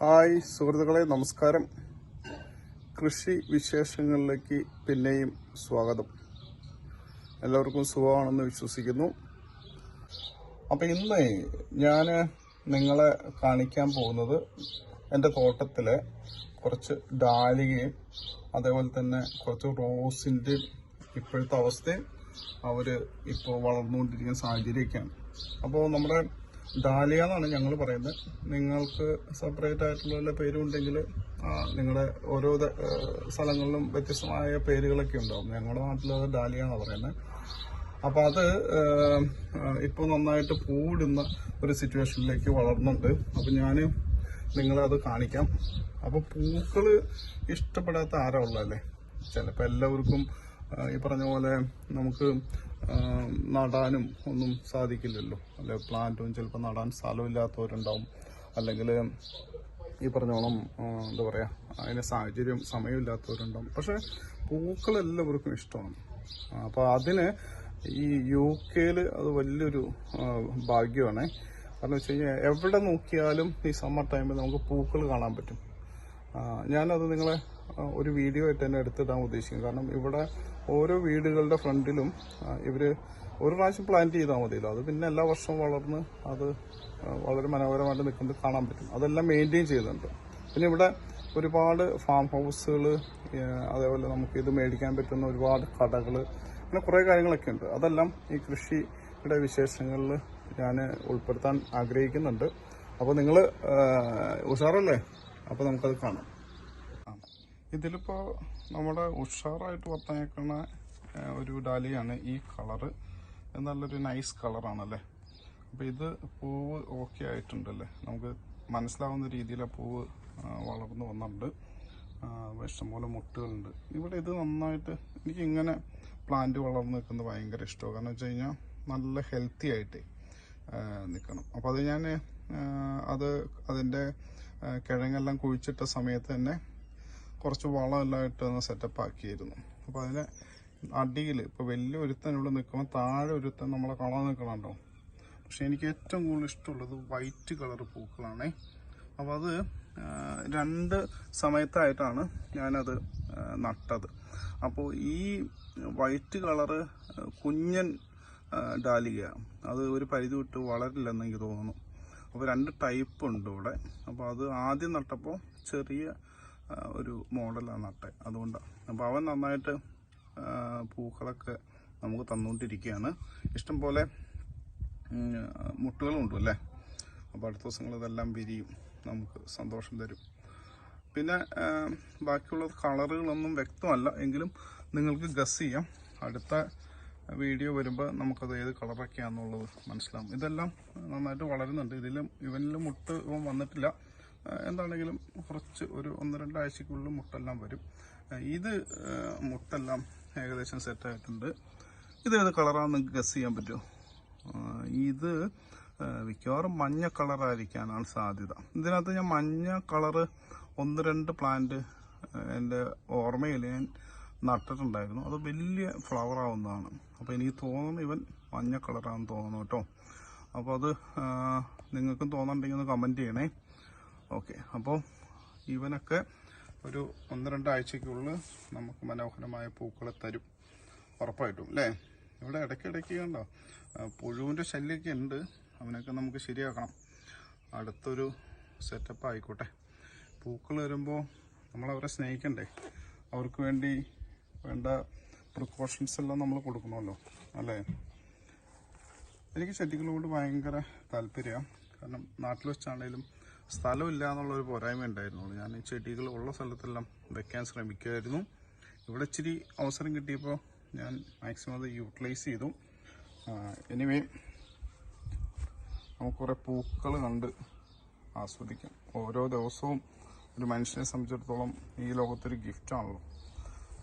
Hi സുഹൃത്തുക്കളെ നമസ്കാരം. കൃഷി വിശേഷങ്ങളിലേക്ക് പിന്നെയും സ്വാഗതം. എല്ലാവർക്കും സുഖമാണെന്ന് വിശ്വസിക്കുന്നു. അപ്പം ഇന്ന് ഞാൻ നിങ്ങളെ കാണിക്കാൻ പോകുന്നത് എന്റെ തോട്ടത്തിലെ കുറച്ച് ഡാലികയും അതേപോലെ തന്നെ കുറച്ച് റോസിന്റെ ഇപ്പോഴത്തെ അവസ്ഥയും അവർ ഇപ്പോൾ വളർന്നുകൊണ്ടിരിക്കുന്ന സാഹചര്യമൊക്കെയാണ്. അപ്പോൾ നമ്മുടെ ഡാലിയ എന്നാണ് ഞങ്ങൾ പറയുന്നത്. നിങ്ങൾക്ക് സെപ്പറേറ്റ് ആയിട്ടുള്ള പേരുണ്ടെങ്കിൽ പേരും നിങ്ങളുടെ ഓരോ സ്ഥലങ്ങളിലും വ്യത്യസ്തമായ പേരുകളൊക്കെ ഉണ്ടാവും. ഞങ്ങളുടെ നാട്ടിൽ അത് ഡാലിയ എന്നാണ് പറയുന്നത്. അപ്പം അത് ഇപ്പോൾ നന്നായിട്ട് പൂവിടുന്ന ഒരു സിറ്റുവേഷനിലേക്ക് വളർന്നുണ്ട്. അപ്പം ഞാൻ നിങ്ങളെ അത് കാണിക്കാം. അപ്പോൾ പൂക്കൾ ഇഷ്ടപ്പെടാത്ത ആരാ ഉള്ളതല്ലേ? ചിലപ്പോൾ എല്ലാവർക്കും ഈ പറഞ്ഞ പോലെ നമുക്ക് നടാനും ഒന്നും സാധിക്കില്ലല്ലോ. അല്ലെ പ്ലാന്റും ചിലപ്പോൾ നടാൻ സ്ഥലമില്ലാത്തവരുണ്ടാവും. അല്ലെങ്കിൽ ഈ പറഞ്ഞോളം എന്താ പറയുക അതിന് സാഹചര്യം സമയമില്ലാത്തവരുണ്ടാവും. പക്ഷെ പൂക്കൾ എല്ലാവർക്കും ഇഷ്ടമാണ്. അപ്പോൾ അതിന് ഈ യു കെയിൽ അത് വലിയൊരു ഭാഗ്യമാണ്. കാരണം വെച്ച് കഴിഞ്ഞാൽ എവിടെ നോക്കിയാലും ഈ സമ്മർ ടൈമിൽ നമുക്ക് പൂക്കൾ കാണാൻ പറ്റും. ഞാനത് നിങ്ങളെ ഒരു വീഡിയോ ആയിട്ട് തന്നെ എടുത്തിടാൻ ഉദ്ദേശിക്കും കാരണം ഇവിടെ ഓരോ വീടുകളുടെ ഫ്രണ്ടിലും ഇവർ ഒരു പ്രാവശ്യം പ്ലാന്റ് ചെയ്താൽ മതിയല്ലോ. അത് പിന്നെ എല്ലാ വർഷവും വളർന്ന് അത് വളരെ മനോഹരമായിട്ട് നിൽക്കുന്നത് കാണാൻ പറ്റും. അതെല്ലാം മെയിന്റെയിൻ ചെയ്യുന്നുണ്ട് പിന്നെ ഇവിടെ ഒരുപാട് ഫാം ഹൗസുകൾ അതേപോലെ നമുക്ക് ഇത് മേടിക്കാൻ പറ്റുന്ന ഒരുപാട് കടകൾ അങ്ങനെ കുറേ കാര്യങ്ങളൊക്കെ ഉണ്ട്. അതെല്ലാം ഈ കൃഷിയുടെ വിശേഷങ്ങളിൽ ഞാൻ ഉൾപ്പെടുത്താൻ ആഗ്രഹിക്കുന്നുണ്ട്. അപ്പോൾ നിങ്ങൾ ഉഷാറല്ലേ? അപ്പോൾ നമുക്കത് കാണാം. ഇതിലിപ്പോൾ നമ്മുടെ ഉഷാറായിട്ട് വത്തനേക്കണ ഒരു ഡാലിയാണ് ഈ കളറ്. നല്ലൊരു നൈസ് കളറാണല്ലേ? അപ്പോൾ ഇത് പൂവ് ഓക്കെ ആയിട്ടുണ്ടല്ലേ? നമുക്ക് മനസ്സിലാവുന്ന രീതിയിൽ ആ പൂവ് വളർന്ന് വന്നിട്ടുണ്ട്. ഇഷ്ടംപോലെ മുട്ടുകളുണ്ട്. ഇവിടെ ഇത് നന്നായിട്ട് എനിക്ക് ഇങ്ങനെ പ്ലാന്റ് വളർന്നു നിൽക്കുന്നത് ഭയങ്കര ഇഷ്ടമാണ്. കാരണം വെച്ച് കഴിഞ്ഞാൽ നല്ല ഹെൽത്തി ആയിട്ട് നിൽക്കണം അപ്പോൾ അത് ഞാൻ അത് അതിന്റെ കിഴങ്ങെല്ലാം കുഴിച്ചിട്ട സമയത്ത് തന്നെ കുറച്ച് വളമെല്ലാം ഇട്ടൊന്ന് സെറ്റപ്പ് ആക്കിയിരുന്നു. അപ്പോൾ അതിന് അടിയിൽ ഇപ്പോൾ വലിയ ഒരുത്തൻ ഇവിടെ നിൽക്കുമ്പോൾ താഴെ ഒരുത്തൻ നമ്മളെ കളർ നിൽക്കണുണ്ടോ പക്ഷെ എനിക്ക് ഏറ്റവും കൂടുതൽ ഇഷ്ടമുള്ളത് വൈറ്റ് കളർ പൂക്കളാണേ. അപ്പോൾ അത് രണ്ട് സമയത്തായിട്ടാണ് ഞാനത് നട്ടത്. അപ്പോൾ ഈ വൈറ്റ് കളറ് കുഞ്ഞൻ ഡാലിക അത് ഒരു പരിധി വിട്ട് വളരില്ലെന്ന് എനിക്ക് തോന്നുന്നു. അപ്പോൾ രണ്ട് ടൈപ്പ് ഉണ്ട് ഇവിടെ. അപ്പോൾ അത് ആദ്യം നട്ടപ്പോൾ ചെറിയ ഒരു മോഡലാണ് നട്ടെ അതുകൊണ്ടാണ് അപ്പോൾ അവൻ നന്നായിട്ട് പൂക്കളൊക്കെ നമുക്ക് തന്നുകൊണ്ടിരിക്കുകയാണ് ഇഷ്ടം പോലെ ഉം, മുട്ടുകളുണ്ട് അല്ലേ? അപ്പോൾ അടുത്ത ദിവസങ്ങൾ ഇതെല്ലാം വിരിയും. നമുക്ക് സന്തോഷം തരും. പിന്നെ ബാക്കിയുള്ള കളറുകളൊന്നും വ്യക്തമല്ല. എങ്കിലും നിങ്ങൾക്ക് ഗസ് ചെയ്യാം. അടുത്ത വീഡിയോ വരുമ്പോൾ നമുക്കത് ഏത് കളറൊക്കെയാണെന്നുള്ളത് മനസ്സിലാവും. ഇതെല്ലാം നന്നായിട്ട് വളരുന്നുണ്ട്. ഇതിലും ഇവനിലും മുട്ട് വന്നിട്ടില്ല. എന്താണെങ്കിലും കുറച്ച് ഒരു ഒന്ന് രണ്ടാഴ്ചക്കുള്ളിൽ മുട്ടെല്ലാം വരും. ഇത് മുട്ടെല്ലാം ഏകദേശം സെറ്റായിട്ടുണ്ട് ഇത് ഏത് കളറാണെന്ന് നിങ്ങൾക്ക് ഗസ് ചെയ്യാൻ പറ്റുമോ? ഇത് മിക്കവാറും മഞ്ഞ കളറായിരിക്കാനാണ് സാധ്യത. ഇതിനകത്ത് ഞാൻ മഞ്ഞ കളറ് ഒന്ന് രണ്ട് പ്ലാന്റ് എന്റെ ഓർമ്മയിൽ ഞാൻ നട്ടിട്ടുണ്ടായിരുന്നു. അത് വലിയ ഫ്ലവർ ആവുന്നതാണ്. അപ്പോൾ എനിക്ക് തോന്നുന്നു ഇവൻ മഞ്ഞ കളറാണെന്ന് തോന്നുന്നു കേട്ടോ. അപ്പോൾ അത് നിങ്ങൾക്കും തോന്നുന്നുണ്ടെങ്കിൽ ഒന്ന് കമന്റ് ചെയ്യണേ. ഓക്കെ. അപ്പോൾ ഇവനൊക്കെ ഒരു ഒന്ന് രണ്ടാഴ്ചക്കുള്ളിൽ നമുക്ക് മനോഹരമായ പൂക്കളെ തരും. ഉറപ്പായിട്ടും അല്ലേ? ഇവിടെ ഇടയ്ക്കിടയ്ക്ക് കണ്ടോ? പുഴുവിന്റെ ശല്യമൊക്കെ ഉണ്ട്. അവനൊക്കെ നമുക്ക് ശരിയാക്കണം. അടുത്തൊരു സെറ്റപ്പ് ആയിക്കോട്ടെ. പൂക്കൾ വരുമ്പോൾ നമ്മളവരെ സ്നേഹിക്കണ്ടേ? അവർക്ക് വേണ്ടി വേണ്ട പ്രിക്കോഷൻസ് എല്ലാം നമ്മൾ കൊടുക്കണമല്ലോ അല്ലേ? എനിക്ക് ചെടികളോട് ഭയങ്കര താല്പര്യമാണ് കാരണം നാട്ടിൽ വെച്ചാണേലും സ്ഥലമില്ല എന്നുള്ളൊരു പോരായ്മ ഉണ്ടായിരുന്നുള്ളൂ. ഞാൻ ഈ ചെടികൾ ഉള്ള സ്ഥലത്തെല്ലാം വെക്കാൻ ശ്രമിക്കുമായിരുന്നു ഇവിടെ ഇച്ചിരി അവസരം കിട്ടിയപ്പോൾ ഞാൻ മാക്സിമം അത് യൂട്ടിലൈസ് ചെയ്തു. എനിവേ നമുക്ക് കുറേ പൂക്കൾ കണ്ട് ആസ്വദിക്കാം. ഓരോ ദിവസവും ഒരു മനുഷ്യനെ സംബന്ധിച്ചിടത്തോളം ഈ ലോകത്തൊരു ഗിഫ്റ്റാണല്ലോ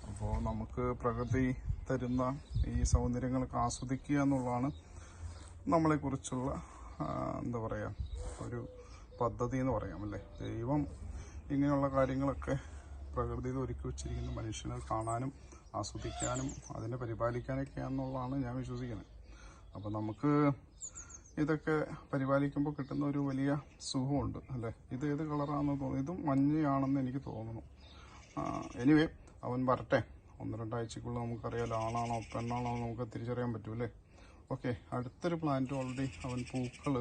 അപ്പോൾ നമുക്ക് പ്രകൃതി തരുന്ന ഈ സൗന്ദര്യങ്ങളൊക്കെ ആസ്വദിക്കുക എന്നുള്ളതാണ് നമ്മളെക്കുറിച്ചുള്ള എന്താ പറയുക ഒരു പദ്ധതി എന്ന് പറയാം അല്ലേ ദൈവം ഇങ്ങനെയുള്ള കാര്യങ്ങളൊക്കെ പ്രകൃതിയിൽ ഒരുക്കി വെച്ചിരിക്കുന്ന മനുഷ്യനെ കാണാനും ആസ്വദിക്കാനും അതിനെ പരിപാലിക്കാനൊക്കെയാണെന്നുള്ളതാണ് ഞാൻ വിശ്വസിക്കുന്നത്. അപ്പോൾ നമുക്ക് ഇതൊക്കെ പരിപാലിക്കുമ്പോൾ കിട്ടുന്ന ഒരു വലിയ സുഖമുണ്ട് അല്ലേ? ഇത് ഏത് കളറാണെന്ന് തോന്നുന്നു. ഇതും മഞ്ഞയാണെന്ന് എനിക്ക് തോന്നുന്നു. എനിവേ അവൻ വരട്ടെ. ഒന്ന് രണ്ടാഴ്ചക്കുള്ളിൽ നമുക്കറിയാലോ ആണാണോ പെണ്ണാണോ നമുക്ക് തിരിച്ചറിയാൻ പറ്റൂലേ ഓക്കെ അടുത്തൊരു പ്ലാന്റ് ഓൾറെഡി അവൻ പൂക്കൾ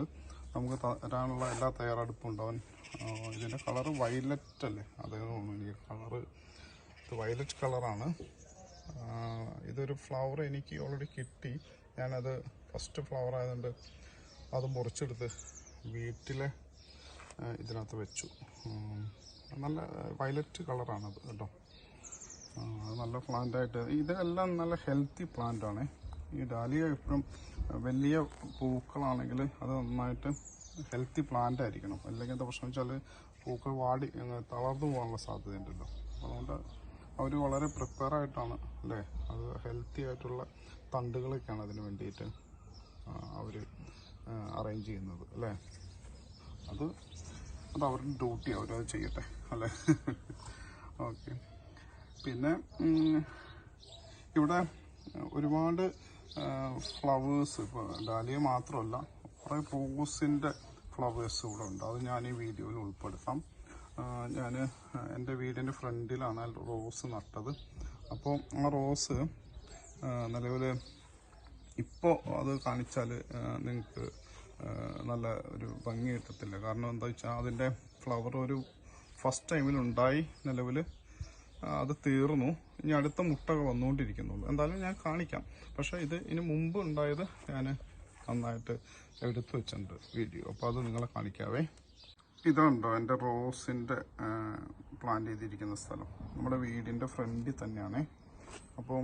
നമുക്ക് തരാനുള്ള എല്ലാ തയ്യാറെടുപ്പും ഉണ്ട് അവൻ ഇതിന്റെ കളറ് വയലറ്റ് അല്ലേ? അതേ തോന്നുന്നു എനിക്ക് കളറ് ഇത് വയലറ്റ് കളറാണ് ഇതൊരു ഫ്ലവർ എനിക്ക് ഓൾറെഡി കിട്ടി. ഞാനത് ഫസ്റ്റ് ഫ്ലവർ ആയതുകൊണ്ട് അത് മുറിച്ചെടുത്ത് വീട്ടിലെ ഇതിനകത്ത് വെച്ചു. നല്ല വയലറ്റ് കളറാണത് കേട്ടോ. അത് നല്ല പ്ലാന്റായിട്ട് ഇതെല്ലാം നല്ല ഹെൽത്തി പ്ലാന്റ് ആണ്. ഈ ഡാലിയ എപ്പോഴും വലിയ പൂക്കളാണെങ്കിൽ അത് നന്നായിട്ട് ഹെൽത്തി പ്ലാന്റ് ആയിരിക്കണം. അല്ലെങ്കിൽ എന്താ പ്രശ്നം വെച്ചാൽ പൂക്കൾ വാടി തളർന്നു പോകാനുള്ള സാധ്യതയുണ്ടല്ലോ. അതുകൊണ്ട് അവർ വളരെ പ്രിപ്പയർ ആയിട്ടാണ് അല്ലേ? അത് ഹെൽത്തി ആയിട്ടുള്ള തണ്ടുകളൊക്കെയാണ് അതിന് വേണ്ടിയിട്ട് അവർ അറേഞ്ച് ചെയ്യുന്നത് അല്ലേ? അത് അത് അവരുടെ ഡ്യൂട്ടി അവരത് ചെയ്യട്ടെ അല്ലേ? ഓക്കെ പിന്നെ ഇവിടെ ഒരുപാട് ഫ്ലവേഴ്സ് ഇപ്പോൾ ഡാലിയ മാത്രമല്ല കുറേ റോസിന്റെ ഫ്ലവേഴ്സ് ഇവിടെ ഉണ്ട്. അത് ഞാൻ ഈ വീഡിയോയിൽ ഉൾപ്പെടുത്താം. ഞാൻ എന്റെ വീടിന്റെ ഫ്രണ്ടിലാണ് റോസ് നട്ടത്. അപ്പോൾ ആ റോസ് നിലവിൽ ഇപ്പോൾ അത് കാണിച്ചാൽ നിങ്ങൾക്ക് നല്ല ഒരു ഭംഗി കിട്ടത്തില്ല. കാരണം എന്താ വെച്ചാൽ അതിന്റെ ഫ്ലവർ ഒരു ഫസ്റ്റ് ടൈമിൽ ഉണ്ടായി നിലവിൽ അത് തീർന്നു. ഇനി അടുത്ത മുട്ടകൾ വന്നുകൊണ്ടിരിക്കുന്നുള്ളൂ. എന്തായാലും ഞാൻ കാണിക്കാം. പക്ഷേ ഇത് ഇനി മുമ്പ് ഉണ്ടായത് ഞാൻ നന്നായിട്ട് എടുത്തു വെച്ചിട്ടുണ്ട് വീഡിയോ. അപ്പോൾ അത് നിങ്ങളെ കാണിക്കാവേ. ഇതുണ്ടോ എന്റെ റോസിന്റെ പ്ലാന്റ് ചെയ്തിരിക്കുന്ന സ്ഥലം? നമ്മുടെ വീടിന്റെ ഫ്രണ്ടിൽ തന്നെയാണ്. അപ്പോൾ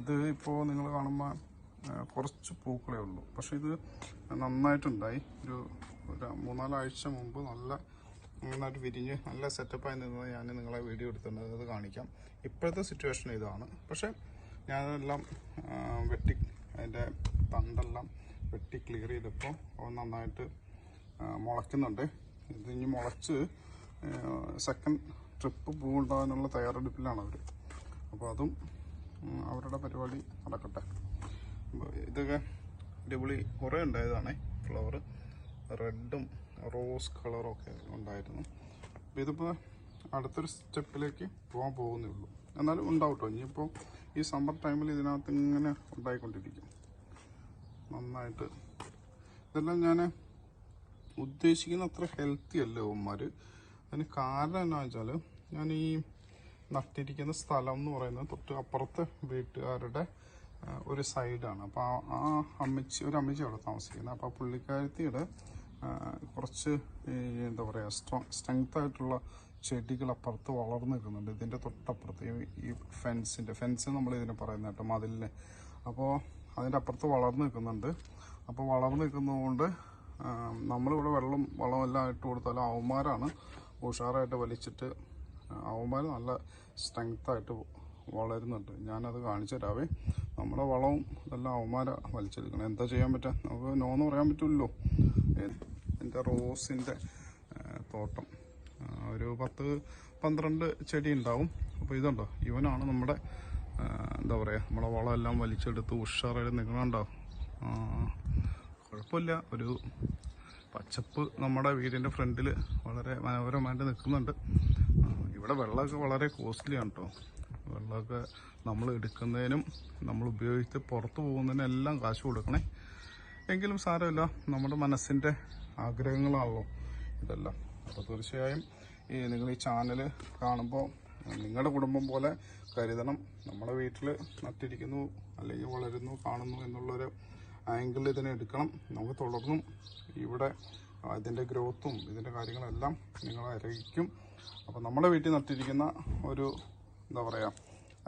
ഇത് ഇപ്പോൾ നിങ്ങൾ കാണുമ്പോൾ കുറച്ച് പൂക്കളേ ഉള്ളൂ. പക്ഷേ ഇത് നന്നായിട്ടുണ്ടായി. ഒരു മൂന്നാലാഴ്ച മുമ്പ് നല്ല നന്നായിട്ട് വിരിഞ്ഞ് നല്ല സെറ്റപ്പായി നിന്നത് ഞാൻ നിങ്ങളെ വീഡിയോ എടുത്തിട്ടുണ്ട്. അത് കാണിക്കാം. ഇപ്പോഴത്തെ സിറ്റുവേഷൻ ഇതാണ്. പക്ഷേ ഞാനെല്ലാം വെട്ടി അതിന്റെ തണ്ടെല്ലാം വെട്ടി ക്ലിയർ ചെയ്തപ്പോൾ നന്നായിട്ട് മുളയ്ക്കുന്നുണ്ട്. ഇത് ഇനി മുളച്ച് സെക്കൻഡ് ട്രിപ്പ് പൂവുണ്ടാകാനുള്ള തയ്യാറെടുപ്പിലാണ് അവർ അപ്പോൾ അതും അവരുടെ പരിപാടി നടക്കട്ടെ. ഇതൊക്കെ അടിപൊളി കുറേ ഉണ്ടായതാണേ. ഫ്ലവർ റെഡും റോസ് കളറൊക്കെ ഉണ്ടായിരുന്നു. ഇതിപ്പോൾ അടുത്തൊരു സ്റ്റെപ്പിലേക്ക് പോകാൻ പോകുന്നേ ഉള്ളൂ. എന്നാലും ഉണ്ടാവും കേട്ടോ ഇനിയിപ്പോൾ ഈ സമ്മർ ടൈമിൽ ഇതിനകത്ത് ഇങ്ങനെ ഉണ്ടായിക്കൊണ്ടിരിക്കും. നന്നായിട്ട്. ഇതെല്ലാം ഞാൻ ഉദ്ദേശിക്കുന്ന അത്ര ഹെൽത്തി അല്ല അവന്മാർ അതിന് കാരണം എന്നാ വെച്ചാൽ ഞാൻ ഈ നട്ടിരിക്കുന്ന സ്ഥലം എന്ന് പറയുന്നത് തൊട്ട് അപ്പുറത്തെ വീട്ടുകാരുടെ ഒരു സൈഡാണ് അപ്പോൾ ആ അമ്മച്ചി ഒരു അമ്മച്ചി അവിടെ താമസിക്കുന്നത്. അപ്പോൾ ആ പുള്ളിക്കാരത്തിയുടെ കുറച്ച് എന്താ പറയുക സ്ട്രോങ് സ്ട്രെങ്ത് ആയിട്ടുള്ള ചെടികൾ അപ്പുറത്ത് വളർന്നു നിൽക്കുന്നുണ്ട്. ഇതിന്റെ തൊട്ടപ്പുറത്ത് ഈ- ഫെൻസിന്റെ ഫെൻസ് നമ്മൾ ഇതിനെ പറയുന്ന കേട്ടോ മതിലിന്. അപ്പോൾ അതിന്റെ അപ്പുറത്ത് വളർന്നു നിൽക്കുന്നുണ്ട്. അപ്പോൾ വളർന്നു നിൽക്കുന്നതുകൊണ്ട് നമ്മളിവിടെ വെള്ളം വളമെല്ലാം ഇട്ട് കൊടുത്താലും അവന്മാരാണ് ഉഷാറായിട്ട് വലിച്ചിട്ട് അവന്മാർ നല്ല സ്ട്രെങ്ത് ആയിട്ട് വളരുന്നുണ്ട്. ഞാനത് കാണിച്ചു തരാവേ. നമ്മുടെ വളവും ഇതെല്ലാം അവന്മാരെ വലിച്ചെടുക്കണം. എന്താ ചെയ്യാൻ പറ്റുക നമുക്ക് നോന്ന് പറയാൻ പറ്റില്ലല്ലോ എന്റെ റോസിന്റെ തോട്ടം. ഒരു പത്ത് പന്ത്രണ്ട് ചെടി ഉണ്ടാവും. അപ്പോൾ ഇതുണ്ടോ? ഇവനാണ് നമ്മുടെ എന്താ പറയുക നമ്മളെ വളമെല്ലാം വലിച്ചെടുത്ത് ഉഷാറായിട്ട് നിൽക്കണുണ്ടോ കുഴപ്പമില്ല. ഒരു പച്ചപ്പ് നമ്മുടെ വീടിന്റെ ഫ്രണ്ടിൽ വളരെ മനോഹരമായിട്ട് നിൽക്കുന്നുണ്ട്. ഇവിടെ വെള്ളമൊക്കെ വളരെ കോസ്റ്റ്ലിയാണ് കേട്ടോ വെള്ളമൊക്കെ നമ്മൾ എടുക്കുന്നതിനും നമ്മൾ ഉപയോഗിച്ച് പുറത്ത് പോകുന്നതിനും എല്ലാം കാശ് കൊടുക്കണേ. എങ്കിലും സാരമില്ല. നമ്മുടെ മനസ്സിന്റെ ആഗ്രഹങ്ങളാണല്ലോ ഇതെല്ലാം. അപ്പോൾ തീർച്ചയായും ഈ നിങ്ങൾ ഈ ചാനൽ കാണുമ്പോൾ നിങ്ങളുടെ കുടുംബം പോലെ കരുതണം. നമ്മുടെ വീട്ടിൽ നട്ടിരിക്കുന്നു അല്ലെങ്കിൽ വളരുന്നു കാണുന്നു എന്നുള്ളൊരു ആംഗിൾ ഇതിനെ എടുക്കണം. നമുക്ക് തുടർന്നും ഇവിടെ ഇതിന്റെ ഗ്രോത്തും ഇതിന്റെ കാര്യങ്ങളെല്ലാം നിങ്ങൾ അറിയിക്കും. അപ്പോൾ നമ്മുടെ വീട്ടിൽ നട്ടിരിക്കുന്ന ഒരു എന്താ പറയുക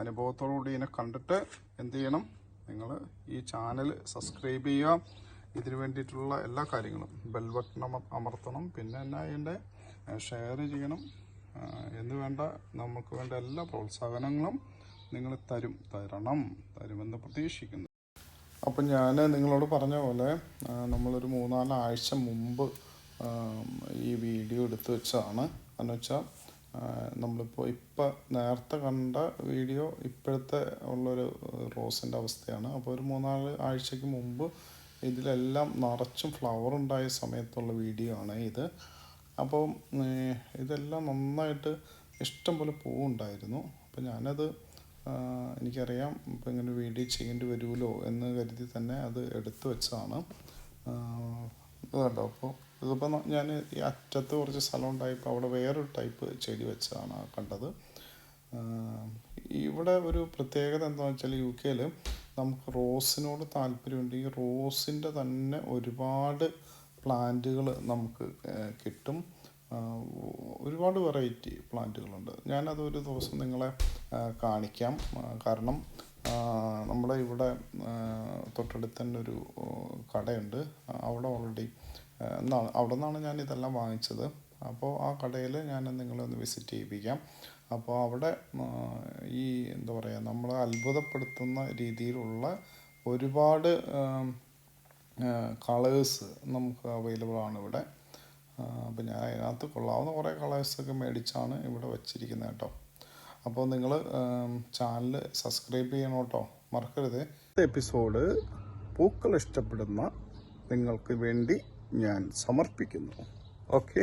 അനുഭവത്തോടുകൂടി ഇതിനെ കണ്ടിട്ട് എന്ത് ചെയ്യണം? നിങ്ങൾ ഈ ചാനൽ സബ്സ്ക്രൈബ് ചെയ്യുക. ഇതിനു വേണ്ടിയിട്ടുള്ള എല്ലാ കാര്യങ്ങളും. ബെൽബട്ടണം അമർത്തണം. പിന്നെ എന്നാ അതിന്റെ ഷെയർ ചെയ്യണം. എന്ന് വേണ്ട നമുക്ക് വേണ്ട എല്ലാ പ്രോത്സാഹനങ്ങളും നിങ്ങൾ തരും. തരണം. തരുമെന്ന് പ്രതീക്ഷിക്കുന്നു. അപ്പം ഞാൻ നിങ്ങളോട് പറഞ്ഞ പോലെ നമ്മളൊരു മൂന്നാൽ ആഴ്ച മുമ്പ് ഈ വീഡിയോ എടുത്തു വെച്ചതാണ്. എന്ന് വെച്ചാൽ നമ്മളിപ്പോൾ ഇപ്പം നേരത്തെ കണ്ട വീഡിയോ ഇപ്പോഴത്തെ ഉള്ളൊരു റോസിന്റെ അവസ്ഥയാണ്. അപ്പോൾ ഒരു മൂന്നാൽ ആഴ്ചയ്ക്ക് മുമ്പ് ഇതിലെല്ലാം നിറച്ചും ഫ്ലവർ ഉണ്ടായ സമയത്തുള്ള വീഡിയോ ആണ് ഇത്. അപ്പോൾ ഇതെല്ലാം നന്നായിട്ട് ഇഷ്ടം പോലെ പൂവുണ്ടായിരുന്നു. അപ്പോൾ ഞാനത് എനിക്കറിയാം ഇപ്പോൾ ഇങ്ങനെ വീഡിയോ ചെയ്യേണ്ടി വരുമല്ലോ എന്ന് കരുതി തന്നെ അത് എടുത്തു വെച്ചതാണ്. അതുകൊണ്ടോ കണ്ടോ? അപ്പോൾ ഇതിപ്പോൾ ഞാൻ ഈ അറ്റത്ത് കുറച്ച് സ്ഥലം ഉണ്ടായപ്പോൾ അവിടെ വേറൊരു ടൈപ്പ് ചെടി വെച്ചതാണ് കണ്ടത്. ഇവിടെ ഒരു പ്രത്യേകത എന്താണെന്ന് വെച്ചാൽ യു കെയിൽ നമുക്ക് റോസിനോട് താല്പര്യമുണ്ട്. ഈ റോസിന്റെ തന്നെ ഒരുപാട് പ്ലാന്റുകൾ നമുക്ക് കിട്ടും. ഒരുപാട് വെറൈറ്റി പ്ലാന്റുകളുണ്ട്. ഞാനത് ഒരു ദിവസം നിങ്ങളെ കാണിക്കാം. കാരണം നമ്മുടെ ഇവിടെ തൊട്ടടുത്ത് തന്നെ ഒരു കടയുണ്ട്. അവിടെ ഓൾറെഡി എന്നാണ് അവിടെ നിന്നാണ് ഞാൻ ഇതെല്ലാം വാങ്ങിച്ചത്. അപ്പോൾ ആ കടയിൽ ഞാൻ നിങ്ങളെ ഒന്ന് വിസിറ്റ് ചെയ്യിപ്പിക്കാം. അപ്പോൾ അവിടെ ഈ എന്താ പറയുക നമ്മളെ അത്ഭുതപ്പെടുത്തുന്ന രീതിയിലുള്ള ഒരുപാട് കളേഴ്സ് നമുക്ക് അവൈലബിൾ ആണ് ഇവിടെ. അപ്പോൾ ഞാൻ അതിനകത്ത് കൊള്ളാവുന്ന കുറേ കളേഴ്സൊക്കെ മേടിച്ചാണ് ഇവിടെ വച്ചിരിക്കുന്നത് കേട്ടോ. അപ്പോൾ നിങ്ങൾ ചാനൽ സബ്സ്ക്രൈബ് ചെയ്യണം കേട്ടോ? മറക്കരുത്. എപ്പിസോഡ് പൂക്കൾ ഇഷ്ടപ്പെടുന്ന നിങ്ങൾക്ക് വേണ്ടി ഞാൻ സമർപ്പിക്കുന്നു. ഓക്കെ